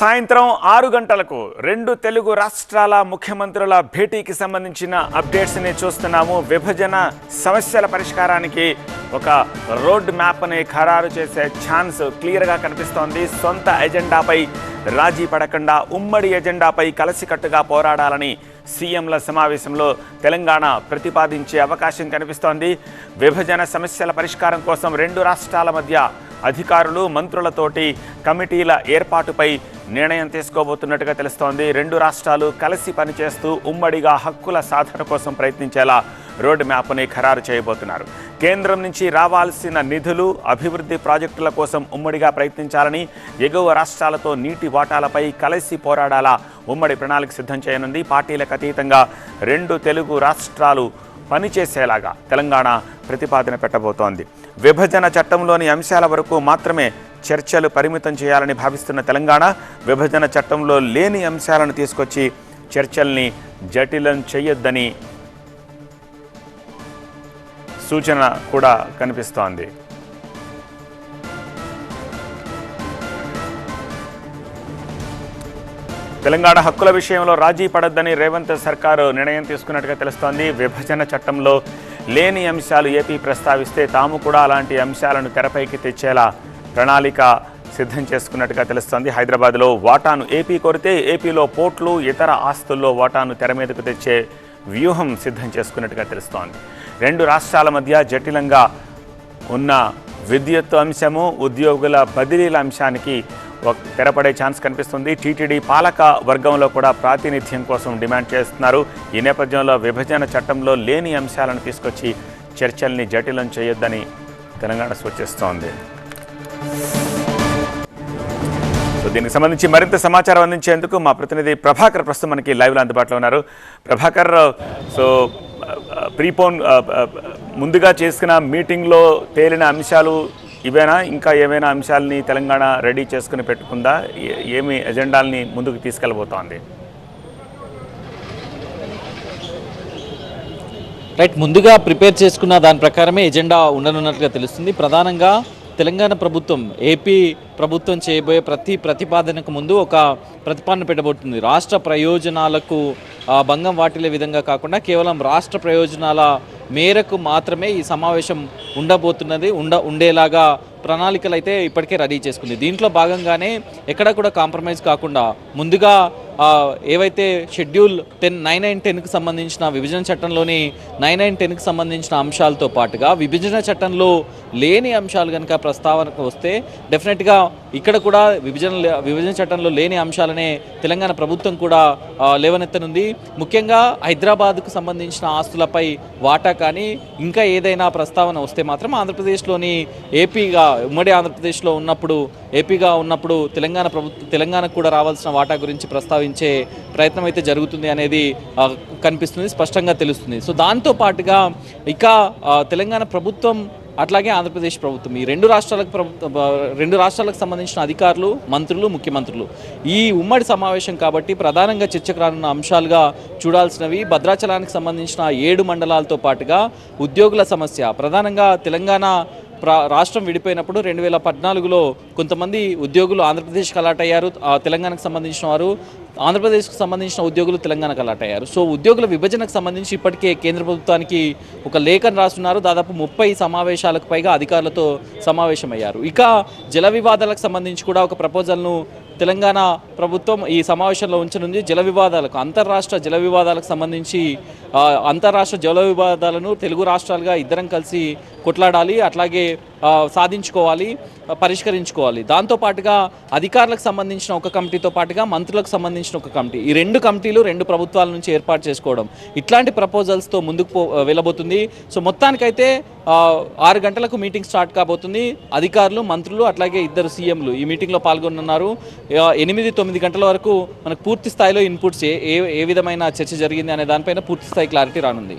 సాయంత్రం ఆరు గంటలకు రెండు తెలుగు రాష్ట్రాల ముఖ్యమంత్రుల భేటీకి సంబంధించిన అప్డేట్స్ని చూస్తున్నాము. విభజన సమస్యల పరిష్కారానికి ఒక రోడ్ మ్యాప్ని ఖరారు చేసే ఛాన్స్ క్లియర్గా కనిపిస్తోంది. సొంత ఎజెండాపై రాజీ పడకుండా ఉమ్మడి ఎజెండాపై కలిసికట్టుగా పోరాడాలని సీఎంల సమావేశంలో తెలంగాణ ప్రతిపాదించే అవకాశం కనిపిస్తోంది. విభజన సమస్యల పరిష్కారం కోసం రెండు రాష్ట్రాల మధ్య అధికారులు మంత్రులతోటి కమిటీల ఏర్పాటుపై నిర్ణయం తీసుకోబోతున్నట్టుగా తెలుస్తోంది. రెండు రాష్ట్రాలు కలిసి పనిచేస్తూ ఉమ్మడిగా హక్కుల సాధన కోసం ప్రయత్నించేలా రోడ్ మ్యాప్ని ఖరారు చేయబోతున్నారు. కేంద్రం నుంచి రావాల్సిన నిధులు అభివృద్ధి ప్రాజెక్టుల కోసం ఉమ్మడిగా ప్రయత్నించాలని ఎగువ రాష్ట్రాలతో నీటి వాటాలపై కలిసి పోరాడాలా ఉమ్మడి ప్రణాళిక సిద్ధం చేయనుంది. పార్టీలకు అతీతంగా రెండు తెలుగు రాష్ట్రాలు పనిచేసేలాగా తెలంగాణ ప్రతిపాదన పెట్టబోతోంది. విభజన చట్టంలోని అంశాల వరకు మాత్రమే చర్చలు పరిమితం చేయాలని భావిస్తున్న తెలంగాణ విభజన చట్టంలో లేని అంశాలను తీసుకొచ్చి చర్చల్ని జటిలం చేయొద్దని సూచన కూడా కనిపిస్తోంది. తెలంగాణ హక్కుల విషయంలో రాజీ పడొద్దని రేవంత్ సర్కారు నిర్ణయం తీసుకున్నట్టుగా తెలుస్తోంది. విభజన చట్టంలో లేని అంశాలు ఏపీ ప్రస్తావిస్తే తాము కూడా అలాంటి అంశాలను తెరపైకి తెచ్చేలా ప్రణాళిక సిద్ధం చేసుకున్నట్టుగా తెలుస్తోంది. హైదరాబాద్లో వాటాను ఏపీ కోరితే ఏపీలో పోర్ట్లు ఇతర ఆస్తుల్లో వాటాను తెర మీదకు తెచ్చే వ్యూహం సిద్ధం చేసుకున్నట్టుగా తెలుస్తోంది. రెండు రాష్ట్రాల మధ్య జటిలంగా ఉన్న విద్యుత్ అంశము ఉద్యోగుల బదిలీల అంశానికి తెరపడే ఛాన్స్ కనిపిస్తుంది. టీటీడీ పాలక వర్గంలో కూడా ప్రాతినిధ్యం కోసం డిమాండ్ చేస్తున్నారు. ఈ నేపథ్యంలో విభజన చట్టంలో లేని అంశాలను తీసుకొచ్చి చర్చల్ని జటిలం చేయొద్దని తెలంగాణ సూచిస్తోంది. దీనికి సంబంధించి మరింత సమాచారం అందించేందుకు మా ప్రతినిధి ప్రభాకర్ ప్రస్తుతం మనకి లైవ్లో అందుబాటులో ఉన్నారు. ప్రభాకర్ సో ప్రీపోన్ ముందుగా చేసుకున్న మీటింగ్లో తేలిన అంశాలు ఇవేనా? ఇంకా ఏమైనా అంశాలని తెలంగాణ రెడీ చేసుకుని పెట్టుకుందా? ఏమి ఎజెండాల్ని ముందుకు తీసుకెళ్ళబోతోంది? రైట్ ముందుగా ప్రిపేర్ చేసుకున్న దాని ప్రకారమే ఎజెండా ఉండనున్నట్లుగా తెలుస్తుంది. ప్రధానంగా తెలంగాణ ప్రభుత్వం ఏపీ ప్రభుత్వం చేయబోయే ప్రతి ప్రతిపాదనకు ముందు ఒక ప్రతిపాదన పెట్టబోతుంది. రాష్ట్ర ప్రయోజనాలకు భంగం వాటిల్లే విధంగా కాకుండా కేవలం రాష్ట్ర ప్రయోజనాల మేరకు మాత్రమే ఈ సమావేశం ఉండబోతున్నది ఉండ ఉండేలాగా ప్రణాళికలు అయితే ఇప్పటికే రెడీ చేసుకుంది. దీంట్లో భాగంగానే ఎక్కడ కూడా కాంప్రమైజ్ కాకుండా ముందుగా ఏవైతే షెడ్యూల్ టెన్ నైన్ నైన్ టెన్కి సంబంధించిన విభజన చట్టంలోని నైన్ నైన్ టెన్కి సంబంధించిన అంశాలతో పాటుగా విభజన చట్టంలో లేని అంశాలు కనుక ప్రస్తావనకు వస్తే డెఫినెట్గా ఇక్కడ కూడా విభజన విభజన చట్టంలో లేని అంశాలనే తెలంగాణ ప్రభుత్వం కూడా లేవనెత్తనుంది. ముఖ్యంగా హైదరాబాద్కు సంబంధించిన ఆస్తులపై వాటా కానీ ఇంకా ఏదైనా ప్రస్తావన వస్తే మాత్రం ఆంధ్రప్రదేశ్లోని ఏపీగా ఉమ్మడి ఆంధ్రప్రదేశ్లో ఉన్నప్పుడు ఏపీగా ఉన్నప్పుడు తెలంగాణ ప్రభుత్వం తెలంగాణకు కూడా రావాల్సిన వాటా గురించి ప్రస్తావించే ప్రయత్నం అయితే జరుగుతుంది అనేది కనిపిస్తుంది స్పష్టంగా తెలుస్తుంది. సో దాంతో పాటుగా ఇక తెలంగాణ ప్రభుత్వం అట్లాగే ఆంధ్రప్రదేశ్ ప్రభుత్వం ఈ రెండు రాష్ట్రాలకు ప్రభుత్వం రెండు రాష్ట్రాలకు సంబంధించిన అధికారులు మంత్రులు ముఖ్యమంత్రులు. ఈ ఉమ్మడి సమావేశం కాబట్టి ప్రధానంగా చర్చకు రానున్న అంశాలుగా చూడాల్సినవి భద్రాచలానికి సంబంధించిన ఏడు మండలాలతో పాటుగా ఉద్యోగుల సమస్య. ప్రధానంగా తెలంగాణ రాష్ట్రం విడిపోయినప్పుడు రెండు వేల పద్నాలుగులో కొంతమంది ఉద్యోగులు ఆంధ్రప్రదేశ్కి అలాట్ అయ్యారు. తెలంగాణకు సంబంధించిన వారు ఆంధ్రప్రదేశ్కు సంబంధించిన ఉద్యోగులు తెలంగాణకు అలాట్ అయ్యారు. సో ఉద్యోగుల విభజనకు సంబంధించి ఇప్పటికే కేంద్ర ప్రభుత్వానికి ఒక లేఖను రాస్తున్నారు. దాదాపు ముప్పై సమావేశాలకు పైగా అధికారులతో సమావేశమయ్యారు. ఇక జల వివాదాలకు సంబంధించి కూడా ఒక ప్రపోజల్ను తెలంగాణ ప్రభుత్వం ఈ సమావేశంలో ఉంచనుంది. జల వివాదాలకు అంతర్రాష్ట్ర జల వివాదాలకు సంబంధించి అంతర్రాష్ట్ర జల వివాదాలను తెలుగు రాష్ట్రాలుగా ఇద్దరం కలిసి కొట్లాడాలి. అట్లాగే సాధించుకోవాలి పరిష్కరించుకోవాలి. దాంతోపాటుగా అధికారులకు సంబంధించిన ఒక కమిటీతో పాటుగా మంత్రులకు సంబంధించిన ఒక కమిటీ. ఈ రెండు కమిటీలు రెండు ప్రభుత్వాల నుంచి ఏర్పాటు చేసుకోవడం ఇట్లాంటి ప్రపోజల్స్తో ముందుకు పో వెళ్ళబోతుంది. సో మొత్తానికైతే ఆరు గంటలకు మీటింగ్ స్టార్ట్ కాబోతుంది. అధికారులు మంత్రులు అట్లాగే ఇద్దరు సీఎంలు ఈ మీటింగ్లో పాల్గొనున్నారు ఎనిమిది తొమ్మిది గంటల వరకు మనకు పూర్తి స్థాయిలో ఇన్పుట్స్ ఏ ఏ- ఏ విధమైన చర్చ జరిగింది అనే దానిపైన పూర్తి స్థాయి క్లారిటీ రానుంది.